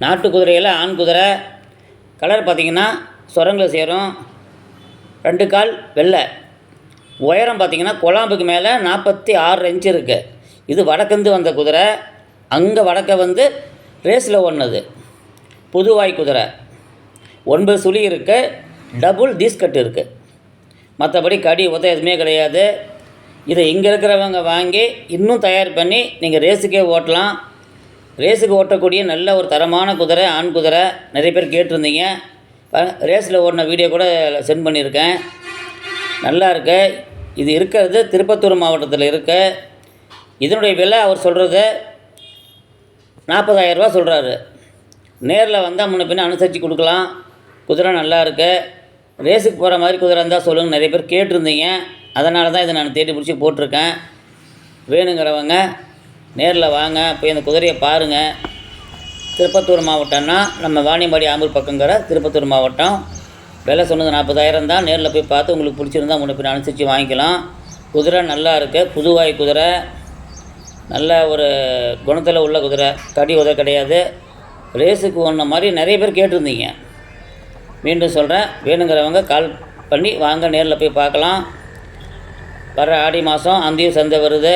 நாட்டு குதிரையில் ஆண் குதிரை. கலர் பார்த்திங்கன்னா சுரங்கில் சேரும். ரெண்டு கால் வெள்ளை. உயரம் பார்த்தீங்கன்னா குழாம்புக்கு மேலே நாற்பத்தி ஆறு இன்ச்சு இருக்குது இது வடக்கந்து வந்த குதிரை. அங்கே வடக்க வந்து ரேஸில் ஒன்றுது புதுவாய் குதிரை. ஒன்பது சுழி இருக்குது டபுள் தீஸ்கட் இருக்குது மற்றபடி கடி உத எதுவுமே கிடையாது. இதை இங்கே இருக்கிறவங்க வாங்கி இன்னும் தயார் பண்ணி நீங்கள் ரேஸுக்கே ஓட்டலாம். ரேஸுக்கு ஓட்டக்கூடிய நல்ல ஒரு தரமான குதிரை ஆண் குதிரை நிறைய பேர் கேட்டிருந்தீங்க. ரேஸில் ஓடின வீடியோ கூட சென்ட் பண்ணியிருக்கேன். நல்லா இருக்கு. இது இருக்கிறது திருப்பத்தூர் மாவட்டத்தில் இருக்கு. இதனுடைய விலை அவர் சொல்கிறது நாற்பதாயிரரூபா சொல்கிறாரு நேரில் வந்தால் முன்ன பின்ன அனுசரித்து கொடுக்கலாம். குதிரை நல்லா இருக்கு. ரேஸுக்கு போகிற மாதிரி குதிரை இருந்தால் சொல்லுங்கள் நிறைய பேர் கேட்டிருந்தீங்க. அதனால தான் இதை நான் தேடி பிடிச்சி போட்டிருக்கேன். வேணுங்கிறவங்க நேரில் வாங்க போய் அந்த குதிரையை பாருங்கள் திருப்பத்தூர் மாவட்டம்னா நம்ம வாணியம்பாடி ஆம்பூர் பக்கங்கிற திருப்பத்தூர் மாவட்டம். விலை சொன்னது நாற்பதாயிரம் தான். நேரில் போய் பார்த்து உங்களுக்கு பிடிச்சிருந்தா முன்ன பின் அனுசரித்து வாங்கிக்கலாம். குதிரை நல்லா இருக்குது புதுவாய் குதிரை. நல்ல ஒரு குணத்தில் உள்ள குதிரை. கடி உதவி கிடையாது. ரேஸுக்கு ஒன்ற மாதிரி நிறைய பேர் கேட்டிருந்தீங்க. மீண்டும் சொல்கிறேன் வேணுங்கிறவங்க கால் பண்ணி வாங்க. நேரில் போய் பார்க்கலாம். வர ஆடி மாதம் அந்தியும் சந்தை வருது.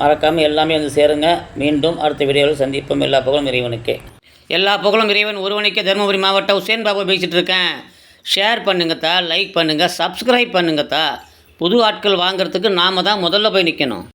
மறக்காமல் எல்லாமே வந்து சேருங்க. மீண்டும் அடுத்த வீடியோவில் சந்திப்போம். எல்லா புகழும் இறைவனுக்கே. எல்லா புகழும் இறைவன் ஒருவனுக்கே. தருமபுரி மாவட்டம் உசேன் பாபு பேசிகிட்டு இருக்கேன். ஷேர் பண்ணுங்கத்தா லைக் பண்ணுங்கள் சப்ஸ்கிரைப் பண்ணுங்கத்தா புது ஆட்கள் வாங்குறதுக்கு நாம தான் முதல்ல போய் நிற்கணும்